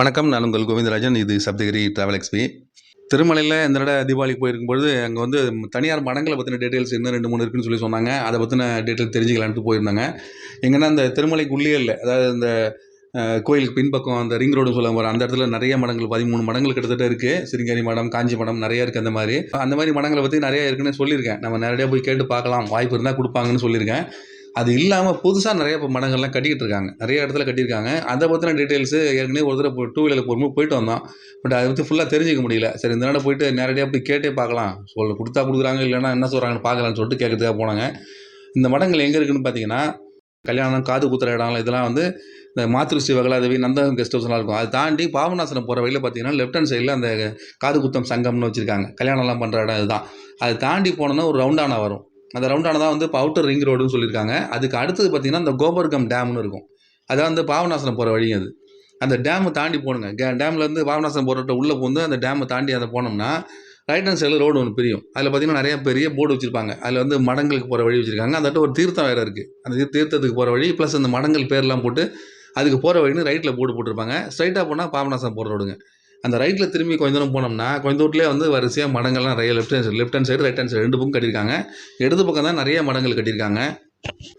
வணக்கம் நான் உங்கள் கோவிந்தராஜன். இது சப்தகிரி ட்ராவல் எக்ஸ்பி திருமலையில் இந்த தடவை தீபாவளிக்கு போயிருக்கும்பொழுது அங்கே வந்து தனியார் மடங்களை பற்றின டீட்டெயில்ஸ் இன்னும் ரெண்டு மூணு இருக்குன்னு சொல்லி சொன்னாங்க. அதை பற்றின டீட்டெயில் தெரிஞ்சுக்கலான்ட்டு போயிருந்தாங்க. எங்கன்னா அந்த திருமலைக்கு உள்ளே இல்லை. அதாவது இந்த கோயிலுக்கு பின்பக்கம் அந்த ரிங் ரோடு சொல்ல போகிறோம் அந்த இடத்துல நிறைய மடங்கள் பதிமூணு மடங்கள் கிட்டத்தட்ட இருக்குது சிறுங்கேரி மடம் காஞ்சி மடம் நிறைய இருக்குது அந்த மாதிரி. அந்த மாதிரி மடங்களை பற்றி நிறைய இருக்குன்னு சொல்லியிருக்கேன். நம்ம நேரடியாக போய் கேட்டு பார்க்கலாம். வாய்ப்பு இருந்தால் கொடுப்பாங்கன்னு சொல்லியிருக்கேன். அது இல்லாமல் புதுசாக நிறைய இப்போ மடங்கள்லாம் கட்டிக்கிட்டு இருக்காங்க நிறைய இடத்துல கட்டியிருக்காங்க. அதை பற்றின டீட்டெயில்ஸு ஏற்கனவே ஒரு தடவை டூ வீலரில் போகும்போது போயிட்டு வந்தோம். பட் அதை பற்றி ஃபுல்லாக தெரிஞ்சிக்க முடியல. சரி இந்த நாடு போயிட்டு நேரடியாக போய் கேட்டே பார்க்கலாம். சொல்ல கொடுத்தா கொடுக்குறாங்க இல்லைன்னா என்ன சொல்கிறாங்கன்னு பார்க்கலான்னு சொல்லிட்டு கேட்கறதுக்காக போனாங்க. இந்த மடங்கள் எங்கே இருக்குன்னு பார்த்தீங்கன்னா கல்யாணம் காது குத்துற இடம் இதெல்லாம் வந்து இந்த மாத்ருஸ்ரீ வகலாதேவி நந்தகம் கெஸ்ட் ஹவுஸ்லாம் இருக்கும். அதை தாண்டி பாபநாசனம் போகிற வழியில் பார்த்தீங்கன்னா லெஃப்ட் ஹேண்ட் சைடில் அந்த காது குத்தம் சங்கம்னு வச்சுருக்காங்க. கல்யாணம்லாம் பண்ணுற இடம் இதுதான். அதை தாண்டி போனோன்னா ஒரு ரவுண்டானா வரும். அந்த ரவுண்டானதான் வந்து இப்போ அவுட்டர் ரிங் ரோடுன்னு சொல்லியிருக்காங்க. அதுக்கு அடுத்தது பார்த்தீங்கன்னா இந்த கோபர்கம் டேம்னு இருக்கும். அதான் வந்து பாவநாசனம் போகிற வழி அது. அந்த டேமை தாண்டி போகணுங்க கே டேம்லேருந்து பாவநாசனம் போகிறவட்ட உள்ளே போந்து அந்த டேமை தாண்டி அதை போனோம்னா ரைட் ஹேண்ட் சைடில் ரோடு ஒன்று பிரியும். அதில் பார்த்தீங்கன்னா நிறைய பெரிய போர்டு வச்சுருப்பாங்க. அதில் வந்து மடங்களுக்கு போகிற வழி வச்சுருக்காங்க. அந்த ஒரு தீர்த்தம் வேறு இருக்குது அந்த தீர்த்தத்துக்கு போகிற வழி ப்ளஸ் அந்த மடங்கள் பேர்லாம் போட்டு அதுக்கு போகிற வழின்னு ரைட்டில் போர்டு போட்டிருப்பாங்க. ஸ்ட்ரைட்டாக போனால் பாபநாசம் போகிற ரோடுங்க அந்த ரைட்டில் திரும்பி கொஞ்ச தூரம் போனோம்னா கொஞ்ச தூரத்துலேயே வந்து வரிசையாக மடங்கள்லாம் நிறைய left hand side left hand side right hand side ரெண்டு பக்கம் கட்டியிருக்காங்க. இடது பக்கம் தான் நிறைய மடங்கள் கட்டியிருக்காங்க.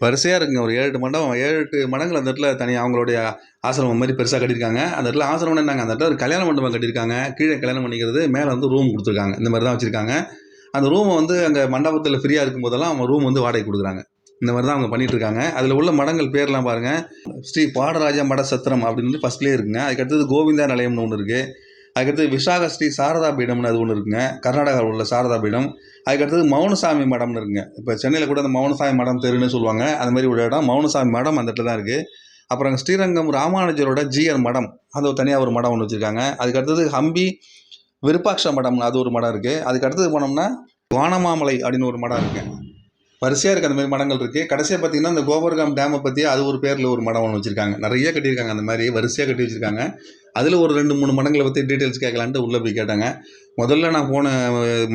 வரிசையாக இருக்குங்க ஒரு ஏழு எட்டு மண்டபம் ஏழு எட்டு மடங்கள் அந்த இடத்துல தனியாக அவங்களுடைய ஆசிரமம் மாதிரி பெருசாக கட்டியிருக்காங்க. அந்த இடத்துல ஆசிரமம் என்னங்க அந்த இடத்துல ஒரு கல்யாண மண்டபம் கட்டியிருக்காங்க. கீழே கல்யாணம் பண்ணிக்கிறது மேலே வந்து ரூம் கொடுத்துருக்காங்க. இந்த மாதிரி தான் வச்சுருக்காங்க. அந்த ரூமை வந்து அங்கே மண்டபத்தில் ஃப்ரீயாக இருக்கும்போதெல்லாம் அவங்க ரூம் வந்து வாடகை கொடுக்குறாங்க. இந்த மாதிரி தான் அவங்க பண்ணிட்டு இருக்காங்க. அதில் உள்ள மடங்கள் பேர்லாம் பாருங்கள் ஸ்ரீ பாடராஜா மட சத்திரம் அப்படின்னு ஃபஸ்ட்லேயே இருக்குங்க. அதுக்கடுத்தது கோவிந்தா நிலையம்னு ஒன்று இருக்குது அதுக்கடுத்து விசாக ஸ்ரீ சாரதா பீடம்னு அது ஒன்று இருக்குங்க. கர்நாடகாவில் உள்ள சாரதா பீடம். அதுக்கடுத்தது மௌனசாமி மடம்னு இருக்குங்க. இப்போ சென்னையில் கூட அந்த மௌனசாமி மடம் தெருன்னு சொல்லுவாங்க. அந்த மாதிரி ஒரு இடம் மௌனசாமி மடம் அந்த இடத்துல தான் இருக்குது அப்புறம் ஸ்ரீரங்கம் ராமானுஜரோட ஜிஆர் மடம். அது தனியாக ஒரு மடம் ஒன்று வச்சுருக்காங்க. அதுக்கடுத்தது ஹம்பி விருப்பாட்ச மடம்னு அது ஒரு மடம் இருக்குது அதுக்கு அடுத்தது போனோம்னா வானமாமலை அப்படின்னு ஒரு மடம் இருக்குது வரிசையாக இருக்குது அந்த மாதிரி மடங்கள் இருக்குது கடைசியாக பார்த்தீங்கன்னா இந்த கோபர்காம் டேமை பற்றி அது ஒரு பேரில் ஒரு மடம் ஒன்று வச்சுருக்காங்க. நிறைய கட்டியிருக்காங்க அந்த மாதிரி வரிசையாக கட்டி வச்சுருக்காங்க. அதில் ஒரு ரெண்டு மூணு மடங்களை பற்றி டீட்டெயில்ஸ் கேட்கலான்ட்டு உள்ளே போய் கேட்டாங்க. முதல்ல நான் போன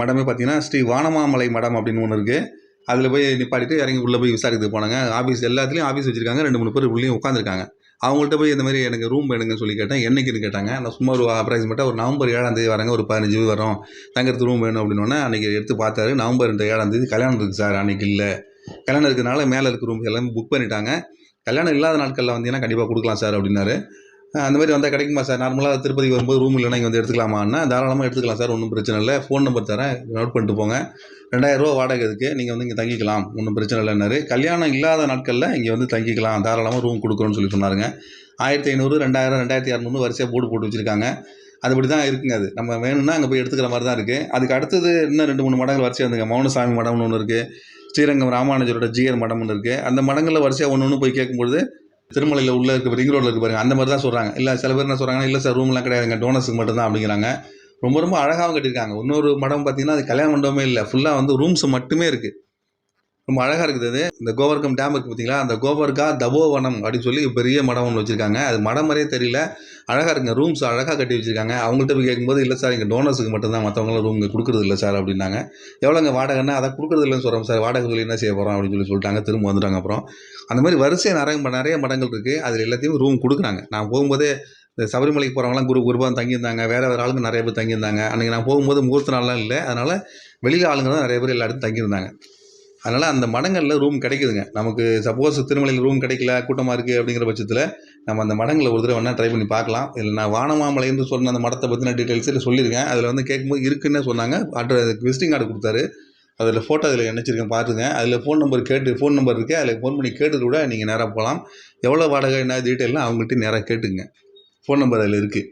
மடமே பார்த்தீங்கன்னா ஸ்ரீ வானமாமலை மடம் அப்படின்னு ஒன்று இருக்குது அதில் போய் நிப்பாட்டிட்டு இறங்கி உள்ளே போய் விசாரிக்கிறதுக்கு போனாங்க. ஆஃபீஸ் எல்லாத்துலேயும் ஆஃபீஸ் வச்சுருக்காங்க. ரெண்டு மூணு பேர் உள்ளேயும் உட்காந்துருக்காங்க அவங்கள்ட்ட போய் இந்த மாதிரி எனக்கு ரூம் வேணுங்கன்னு சொல்லி கேட்டேன். என்னைக்குன்னு கேட்டாங்க. நான் சும்மா ஒரு அப்ராக்சிமேட்டாக ஒரு நவம்பர் ஏழாம் தேதி வராங்க. ஒரு பதினஞ்சு பேர் வரோம். ரூம் வேணும் அப்படின்னோடனே அன்றைக்கி எடுத்து பார்த்தாரு. நவம்பர் ரெண்டு ஏழாம் தேதி கல்யாணம் இருக்குது சார். அன்றைக்கி இல்லை. கல்யாணம் இருக்கிறனால மேலே இருக்க ரூம் எல்லாமே புக் பண்ணிட்டாங்க. கல்யாணம் இல்லாத நாட்களில் வந்தீங்கன்னா கண்டிப்பாக கொடுக்கலாம் சார் அப்படின்னாரு. அந்த மாதிரி வந்தால் கிடைக்குமா சார்? நார்மலாக திருப்பதி வரும்போது ரூம் இல்லைனா இங்கே வந்து எடுத்துக்கலாமான்னா தாராளமாக எடுத்துக்கலாம் சார் ஒன்றும் பிரச்சனை இல்லை. ஃபோன் நம்பர் தரேன் நோட் பண்ணிட்டு போங்க. ரெண்டாயிரரூவா வாடகை இருக்குது நீங்கள் வந்து இங்கே தங்கிக்கலாம் ஒன்றும் பிரச்சனை இல்லைன்னாரு. கல்யாணம் இல்லாத நாட்களில் இங்கே வந்து தங்கிக்கலாம் தாராளமாக ரூம் கொடுக்குறோன்னு சொல்லி சொன்னாருங்க. ஆயிரத்தி ஐநூறு ரெண்டாயிரம் ரெண்டாயிரத்தி இரநூறு வரிசையாக போட்டு போட்டு வச்சுருக்காங்க. அதுபடி தான் இருக்குங்க அது. நம்ம வேணும்னா அங்கே போய் எடுத்துக்கிற மாதிரி தான் இருக்குது அதுக்கு அடுத்தது இன்னும் ரெண்டு மூணு மடங்கள் வரிசையாக வந்துங்க மௌனசாமி மடம்னு ஒன்று இருக்குது ஸ்ரீரங்கம் ராமானுஜரோட ஜிஆர் மடம்னு இருக்குது அந்த மடங்களில் வரிசையாக ஒன்று ஒன்று போய் கேட்கும்பொழுது திருமலையில் உள்ள இருக்க ரிங் ரோடில் இருக்க பாருங்க அந்த மாதிரி தான் சொல்கிறாங்க இல்லை சில பேர் என்ன சொல்கிறாங்கன்னா இல்லை சார் ரூம்லாம் கிடையாதுங்க டோனஸுக்கு மட்டும்தான் அப்படிங்கிறாங்க. ரொம்ப ரொம்ப அழகாகவும் கட்டியிருக்காங்க. இன்னொரு மடம் பார்த்தீங்கன்னா அது கல்யாண மண்டபமே இல்லை. ஃபுல்லாக வந்து ரூம்ஸ் மட்டுமே இருக்குது ரொம்ப அழகாக இருக்குது அது இந்த கோவர்க்கம் டேம் இருக்குது பார்த்தீங்களா அந்த கோவர்கா தபோவனம் அப்படின்னு சொல்லி பெரிய மடம் ஒன்று வச்சுருக்காங்க. அது மடம் மாதிரியே தெரியல. அழகாக இருக்குங்க. ரூம்ஸ் அழகாக கட்டி வச்சுருக்காங்க. அவங்கள்ட்ட போய் கேட்கும்போது இல்லை சார் இங்கே டோனர்ஸுக்கு மட்டும்தான். மற்றவங்களாம் ரூம் கொடுக்குறது இல்லை சார் அப்படின்னாங்க. எவ்வளோங்க வாடகைன்னா அதை கொடுக்குறது இல்லைன்னு சொல்கிறோம் சார். வாடகை சொல்லி என்ன செய்ய போகிறோம் அப்படின்னு சொல்லி சொல்லிட்டாங்க. திரும்ப வந்துட்டாங்க அப்புறம். அந்த மாதிரி வரிசையாக நிறைய நிறைய மடங்கள் இருக்குது அதில் எல்லாத்தையும் ரூம் கொடுக்குறாங்க. நான் போகும்போதே இந்த சபரிமலைக்கு போகிறவங்களாம் குரு குருபாக தங்கியிருந்தாங்க. வேறு வேறு ஆளுங்க நிறைய பேர் தங்கியிருந்தாங்க. அன்றைக்கி நான் போகும்போது முகூர்த்த நாள்லாம் இல்லை. அதனால் வெளியில் ஆளுங்க தான் நிறைய பேர் எல்லா இடத்தும் தங்கியிருந்தாங்க. அதனால் அந்த மடங்களில் ரூம் கிடைக்குதுங்க. நமக்கு சப்போஸ் திருமலையில் ரூம் கிடைக்கல கூட்டமாக இருக்குது அப்படிங்கிற பட்சத்தில் நம்ம அந்த மடங்களை ஒரு தடவை வேணால் ட்ரை பண்ணி பார்க்கலாம். இல்லை நான் வானமாமலைன்னு சொன்ன அந்த மடத்தை பற்றின டீட்டெயில்ஸ் சொல்லியிருக்கேன். அதில் வந்து கேட்கும்போது இருக்குன்னு சொன்னாங்க. அட்ரஸ் விசிட்டிங் கார்டு கொடுத்தாரு. அதில் ஃபோட்டோ அதில் இணைச்சிருக்கேன் பார்த்துங்க அதில் ஃபோன் நம்பர் கேட்டு ஃபோன் நம்பர் இருக்குது அதில் ஃபோன் பண்ணி கேட்டு கூட நீங்கள் நேராக போகலாம் எவ்வளோ வாடகை என்ன டீட்டெயிலாம் அவங்கள்ட்ட நேராக கேட்டுங்க ஃபோன் நம்பர் அதில் இருக்குது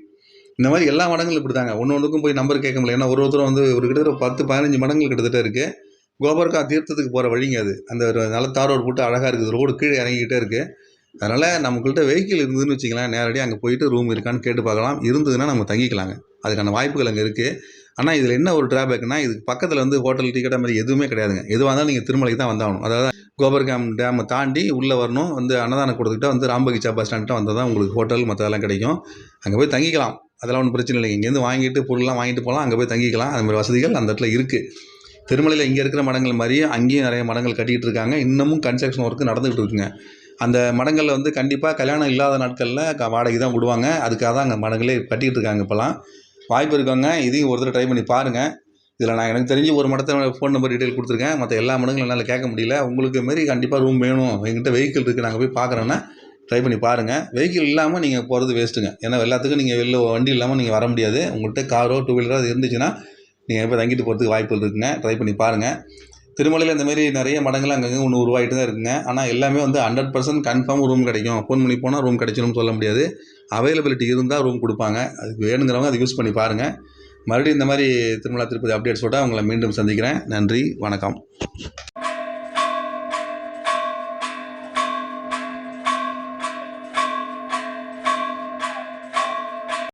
இந்த மாதிரி எல்லா மடங்களும் இப்படி தாங்க ஒன்று ஒன்றுக்கும் போய் நம்பர் கேட்க முடியல. ஏன்னா ஒரு ஒருத்தரும் வந்து ஒரு கிட்டத்தட்ட பத்து பதினஞ்சு மடங்கள் கிட்டத்தட்ட இருக்குது கோபர்கா தீர்த்தத்துக்கு போகிற வழிங்க அது. அந்த ஒரு நல்ல தார் ரோடு போட்டு அழகாக இருக்குது. ரோடு கீழே இறங்கிக்கிட்டே இருக்குது அதனால் நம்மக்கிட்ட வெஹிக்கிள் இருந்ததுன்னு வச்சிங்களேன் நேரடியாக அங்கே போயிட்டு ரூம் இருக்கான்னு கேட்டு பார்க்கலாம். இருந்ததுன்னா நம்ம தங்கிக்கலாங்க. அதுக்கான வாய்ப்புகள் அங்கே இருக்குது ஆனால் இதில் என்ன ஒரு ட்ராபேக்னா இதுக்கு பக்கத்தில் வந்து ஹோட்டல் டிக்கெட் மாதிரி எதுவுமே கிடையாதுங்க. எதுவாக இருந்தாலும் நீங்கள் திருமலைக்கு தான் வந்தாகணும். அதாவது கோபர்காம் டேமை தாண்டி உள்ளே வரணும். வந்து அன்னதானம் கொடுத்துக்கிட்ட வந்து ராம்பகிச்சா பஸ் ஸ்டாண்ட்கிட்ட வந்தால் தான் உங்களுக்கு ஹோட்டல் மற்றதெல்லாம் கிடைக்கும். அங்கே போய் தங்கிக்கலாம். அதெல்லாம் ஒன்றும் பிரச்சனை இல்லைங்க. இங்கேருந்து வாங்கிட்டு பொருள்லாம் வாங்கிட்டு போகலாம். அங்கே போய் தங்கிக்கலாம். அந்த மாதிரி வசதிகள் அந்த இடத்துல இருக்குது திருமலையில் இங்கே இருக்கிற மடங்கள் மாதிரியே அங்கேயும் நிறைய மடங்கள் கட்டிகிட்டு இருக்காங்க. இன்னமும் கன்ஸ்ட்ரக்ஷன் ஒர்க்கு நடந்துகிட்டு இருக்குங்க. அந்த மடங்களில் வந்து கண்டிப்பாக கல்யாணம் இல்லாத நாட்களில் க வாடகை தான் விடுவாங்க. அதுக்காக தான் அங்கே மடங்களே கட்டிகிட்டு இருக்காங்க இப்போலாம் வாய்ப்பு இருக்கவங்க இதையும் ஒரு தடவை ட்ரை பண்ணி பாருங்கள் இதில் நான் எனக்கு தெரிஞ்சு ஒரு மடத்தை ஃபோன் நம்பர் டீட்டெயில் கொடுத்துருக்கேன். மற்ற எல்லா மடங்களும் என்னால் கேட்க முடியல. உங்களுக்கு மாரி கண்டிப்பாக ரூம் வேணும். எங்கிட்ட வெஹிக்கிள் இருக்குது நாங்கள் போய் பார்க்குறோன்னா ட்ரை பண்ணி பாருங்கள் வெஹிக்கிள் இல்லாமல் நீங்கள் போகிறது வேஸ்ட்டுங்க ஏன்னா எல்லாத்துக்கும் நீங்கள் வெளில வண்டி இல்லாமல் நீங்கள் வர முடியாது. உங்கள்கிட்ட காரோ டூ வீலரோ அது இருந்துச்சுன்னா நீங்கள் போய் தங்கிட்டு போகிறதுக்கு வாய்ப்புகள் இருக்குங்க. ட்ரை பண்ணி பாருங்கள் திருமலையில் இந்தமாரி நிறைய மடங்கள் அங்கங்கே ஒன்று உருவாகிட்டு தான் இருக்குங்க. ஆனால் எல்லாமே வந்து ஹண்ட்ரட் பர்சன்ட் கன்ஃபார்ம் ரூம் கிடைக்கும். ஃபோன் பண்ணி போனால் ரூம் கிடைச்சிரும்னு சொல்ல முடியாது. அவைலபிலிட்டி இருந்தால் ரூம் கொடுப்பாங்க. அதுக்கு வேணுங்கிறவங்க அதை யூஸ் பண்ணி பாருங்கள் மறுபடியும் இந்த மாதிரி திருமலா திருப்பதி அப்டேட்ஸோட உங்களை மீண்டும் சந்திக்கிறேன். நன்றி வணக்கம்.